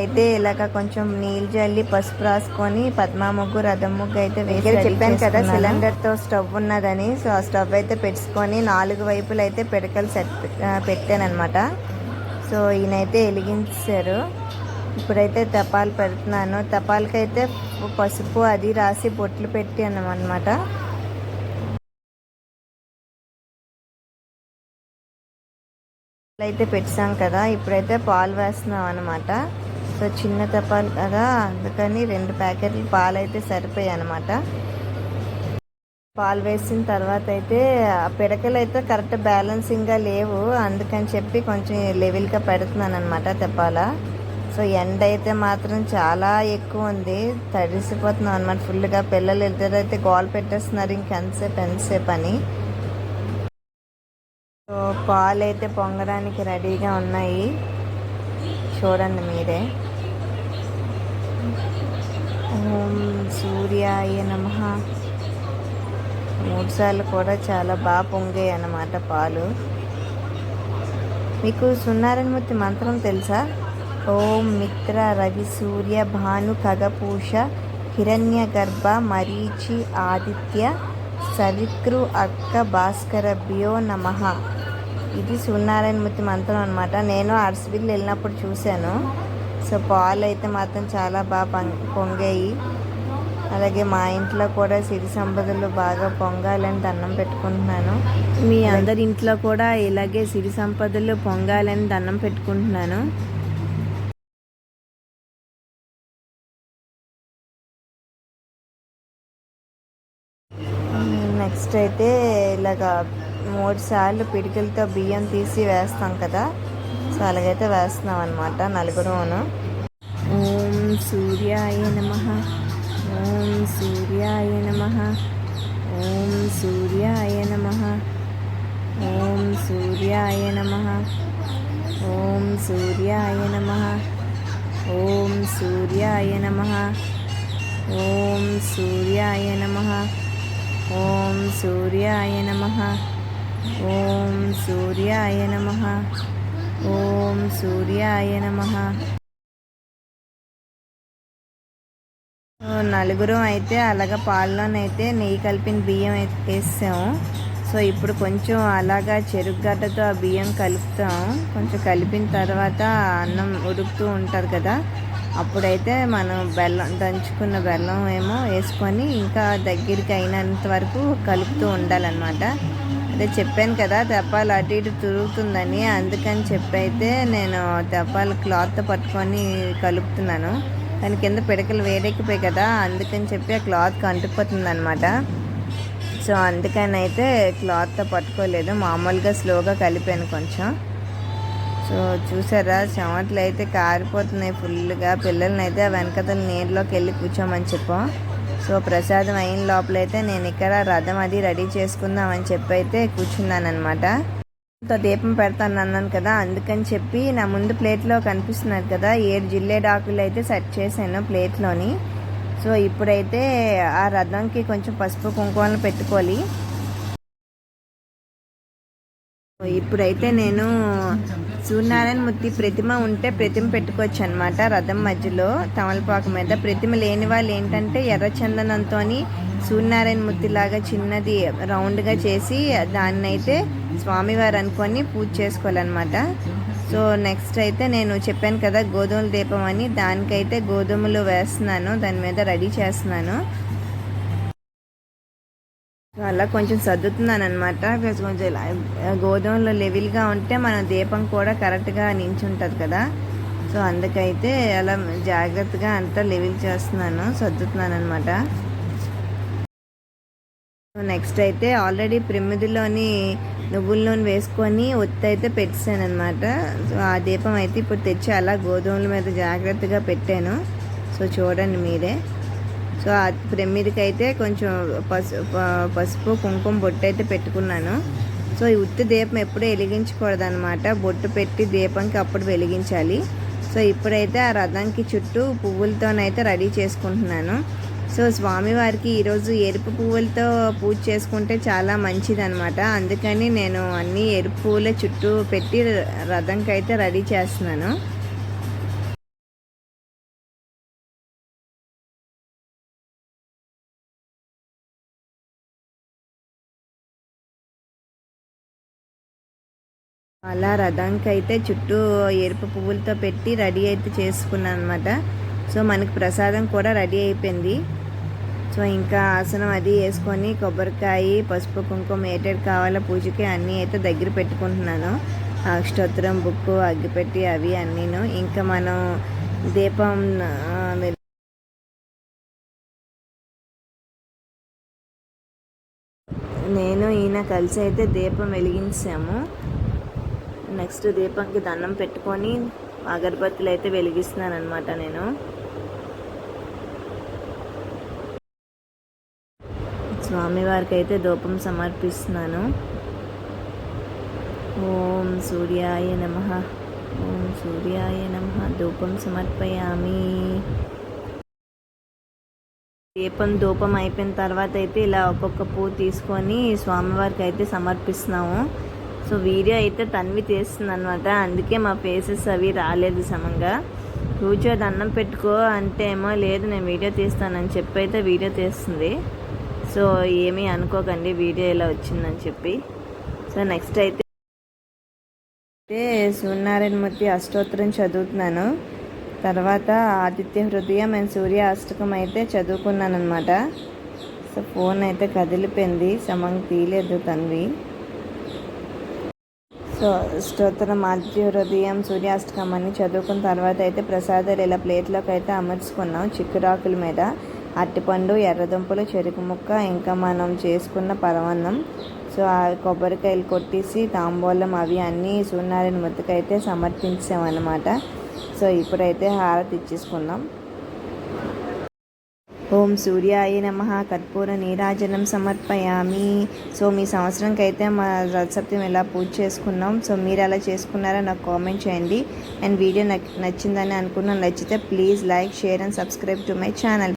అయితే ఇలాగ కొంచెం నీళ్ళు జల్లి పసుపు రాసుకొని పద్మా ముగ్గు రథం ముగ్గు అయితే వేసి చెప్పాను కదా. సిలిండర్తో స్టవ్ ఉన్నదని. సో ఆ స్టవ్ అయితే పెట్టుకొని నాలుగు వైపులు అయితే పిడకలు సెట్ పెట్టాను అనమాట సో ఈయనైతే వెలిగించారు. ఇప్పుడైతే తపాలు పెడుతున్నాను. తపాలకైతే పసుపు అది రాసి బొట్లు పెట్టాను అనమాట అయితే పెట్టాం కదా ఇప్పుడైతే పాలు వేస్తున్నాం అనమాట సో చిన్న తపాలు కదా అందుకని రెండు ప్యాకెట్లు పాలు అయితే సరిపోయాయి అనమాట పాలు వేసిన తర్వాత అయితే ఆ పిడకలు అయితే కరెక్ట్ బ్యాలెన్సింగ్గా లేవు అందుకని చెప్పి కొంచెం లెవెల్గా పెడుతున్నాను అనమాట తెప్పాల సో ఎండ అయితే మాత్రం చాలా ఎక్కువ ఉంది తడిసిపోతున్నాం అనమాట ఫుల్గా. పిల్లలు ఇద్దరు అయితే గోల్ పెట్టేస్తున్నారు ఇంకెంతసేపు ఎంతసేపు అని. సో పాలు అయితే పొంగడానికి రెడీగా ఉన్నాయి. చూడండి మీరే. ఓం సూర్యాయ నమ. మూడు సార్లు కూడా చాలా బాగా పొంగాయి అన్నమాట పాలు. మీకు సున్నారాయణమూర్తి మంత్రం తెలుసా? ఓం మిత్ర రవి సూర్య భాను ఖగపూష హిరణ్య గర్భ మరీచి ఆదిత్య సవిక్రు అక్క భాస్కరభ్యో నమ. ఇది సూర్యనారాయణమూర్తి మంత్రం అనమాట నేను అరసవిల్లు వెళ్ళినప్పుడు చూశాను. సో పాలు అయితే మాత్రం చాలా బాగా పొంగ్- పొంగాయి. అలాగే మా ఇంట్లో కూడా సిరి సంపదలు బాగా పొంగాలని దండం పెట్టుకుంటున్నాను. మీ అందరి ఇంట్లో కూడా ఇలాగే సిరి సంపదలు పొంగాలని దండం పెట్టుకుంటున్నాను. నెక్స్ట్ అయితే ఇలాగ మూడు సార్లు పిడికిలతో బియ్యం తీసి వేస్తాం కదా. సో అలాగైతే వేస్తున్నాం అనమాట నలుగురును. ఓం సూర్యాయ నమ. ఓం సూర్యాయ నమ. ఓం సూర్యాయ నమ. ఓం సూర్యాయ నమ. ఓం సూర్యాయ నమ. ఓం సూర్యాయ నమ. ఓం సూర్యాయ నమ. ఓం సూర్యాయ నమ. ఓం సూర్యాయ నమ. ఓం సూర్యాయ నమ. నలుగురం అయితే అలాగ పాలలోనైతే నెయ్యి కలిపిన బియ్యం అయితే వేసాము సో ఇప్పుడు కొంచెం అలాగా చెరుకు గడ్డతో ఆ బియ్యం కలుపుతాం. కొంచెం కలిపిన తర్వాత అన్నం ఉడుకుతూ ఉంటుంది కదా అప్పుడైతే మనం బెల్లం దంచుకున్న బెల్లం ఏమో వేసుకొని ఇంకా దగ్గరికి అయినంత వరకు కలుపుతూ ఉండాలన్నమాట. అదే చెప్పాను కదా తెప్పాలు అటు ఇటు తిరుగుతుందని. అందుకని చెప్పైతే నేను తెప్పాలు క్లాత్ పట్టుకొని కలుపుతున్నాను. దాని కింద పిడకలు వేడెక్కిపోయి కదా అందుకని చెప్పి ఆ క్లాత్ అంటుకుపోతుంది అనమాట సో అందుకని అయితే క్లాత్తో పట్టుకోలేదు. మామూలుగా స్లోగా కలిపాను కొంచెం. సో చూసారా చెమటలు అయితే కారిపోతున్నాయి ఫుల్గా పిల్లల్ని అయితే ఆ వెనకతల నీళ్ళలోకి వెళ్ళి కూర్చోమని చెప్పాం. సో ప్రసాదం అయిన లోపలైతే నేను ఇక్కడ రథం అది రెడీ చేసుకుందామని చెప్పి అయితే కూర్చున్నాను అనమాట దీపం పెడతాను అన్నాను కదా అందుకని చెప్పి నా ముందు ప్లేట్లో కనిపిస్తున్నారు కదా ఏడు జిల్లేడాకులు అయితే సెట్ చేశాను ప్లేట్లోని. సో ఇప్పుడైతే ఆ రథంకి కొంచెం పసుపు కుంకుమలు పెట్టుకోవాలి. ఇప్పుడైతే నేను సూర్యనారాయణ మూర్తి ప్రతిమ ఉంటే ప్రతిమ పెట్టుకోవచ్చు అనమాట రథం మధ్యలో తమలపాకు మీద. ప్రతిమ లేని వాళ్ళు ఏంటంటే ఎర్ర చందనంతో సూర్యనారాయణ మూర్తి లాగా చిన్నది రౌండ్గా చేసి దాన్ని అయితే స్వామివారు అనుకొని పూజ చేసుకోవాలన్నమాట. సో నెక్స్ట్ అయితే నేను చెప్పాను కదా గోధుమల దీపం అని. దానికైతే గోధుమలు వేస్తున్నాను. దాని మీద రెడీ చేస్తున్నాను. అలా కొంచెం సర్దుతున్నాను అనమాట కొంచెం గోధుమలో లెవెల్గా ఉంటే మన దీపం కూడా కరెక్ట్గా నించుంటుంది కదా. సో అందుకైతే అలా జాగ్రత్తగా అంతా లెవెల్ చేస్తున్నాను సర్దుతున్నాను అనమాట నెక్స్ట్ అయితే ఆల్రెడీ ప్రమిదిలోని నువ్వుల నూనె వేసుకొని ఒత్తి అయితే పెట్టాను అనమాట సో ఆ దీపం అయితే ఇప్పుడు తెచ్చి అలా గోధుమల మీద జాగ్రత్తగా పెట్టాను. సో చూడండి మీరే. సో ఆ కొంచెం పసుపు పసుపు కుంకుమ బొట్టు అయితే పెట్టుకున్నాను. సో ఈ ఉత్తి దీపం ఎప్పుడూ వెలిగించకూడదు అనమాట బొట్టు పెట్టి దీపంకి అప్పుడు వెలిగించాలి. సో ఇప్పుడైతే ఆ రథంకి చుట్టూ పువ్వులతోనైతే రెడీ చేసుకుంటున్నాను. సో స్వామివారికి ఈరోజు ఎరుపు పువ్వులతో పూజ చేసుకుంటే చాలా మంచిదనమాట అందుకని నేను అన్ని ఎరుపు పువ్వుల చుట్టూ పెట్టి రథంకి అయితే రెడీ చేస్తున్నాను. అలా రథంకి అయితే చుట్టూ ఎరుపు పువ్వులతో పెట్టి రెడీ అయితే చేసుకున్నాను అనమాట సో మనకు ప్రసాదం కూడా రెడీ అయిపోయింది. సో ఇంకా ఆసనం అది వేసుకొని కొబ్బరికాయ పసుపు కుంకుమ ఏటేడు కావాలో పూజకి అన్నీ అయితే దగ్గర పెట్టుకుంటున్నాను. అష్టోత్తరం బుక్ అగ్గిపెట్టి అవి అన్నీను. ఇంకా మనం దీపం నేను ఈయన కలిసి అయితే దీపం వెలిగించాము. నెక్స్ట్ దీపంకి దండం పెట్టుకొని అగరబత్తులు అయితే వెలిగిస్తున్నాను అనమాట నేను. స్వామివారికి అయితే ధూపం సమర్పిస్తున్నాను. ఓం సూర్యాయ నమ. ఓం సూర్యాయ నమ. ధూపం సమర్పయామి. దీపం ధూపం అయిపోయిన తర్వాత అయితే ఇలా ఒక్కొక్క పువ్వు తీసుకొని స్వామివారికి అయితే సమర్పిస్తున్నాము. సో వీడియో అయితే తన్వి తీస్తుంది అందుకే మా ఫేసెస్ అవి రాలేదు సమంగా. కూర్చో దండం పెట్టుకో అంటే ఏమో లేదు నేను వీడియో తీస్తానని చెప్పి అయితే వీడియో తీస్తుంది. సో ఏమీ అనుకోకండి వీడియో ఇలా వచ్చిందని చెప్పి. సో నెక్స్ట్ అయితే అయితే సూర్యనారాయణమూర్తి అష్టోత్తరం చదువుతున్నాను. తర్వాత ఆదిత్య హృదయం అండ్ సూర్య అష్టకం అయితే చదువుకున్నాను అనమాట సో ఫోన్ అయితే కదిలిపోయింది సమంగ్ తీయలేదు తన్వి. స్తోత్రం మధ్య హృదయం సూర్యాస్తకం అని చదువుకున్న తర్వాత అయితే ప్రసాదాలు ఇలా ప్లేట్లోకి అయితే అమర్చుకున్నాం. చిక్కురాకుల మీద అరటిపండు ఎర్రదుంపలు చెరుకు ముక్క ఇంకా మనం చేసుకున్న పరమాన్నం. సో ఆ కొబ్బరికాయలు కొట్టేసి తాంబూలం అవి అన్నీ సూర్యనారాయణ ముద్దకైతే సమర్పించామన్నమాట సో ఇప్పుడైతే హారతి ఇచ్చేసుకున్నాం. ఓం సూర్యాయ నమ. కర్పూర నీరాజనం సమర్పయామి. సో మీ సంవత్సరంకి అయితే మా రథసప్తం ఎలా పూజ చేసుకున్నాం సో మీరు ఎలా చేసుకున్నారో నాకు కామెంట్ చేయండి. అండ్ వీడియో నచ్చిందని అనుకున్నాను నచ్చితే please like share and subscribe to my channel.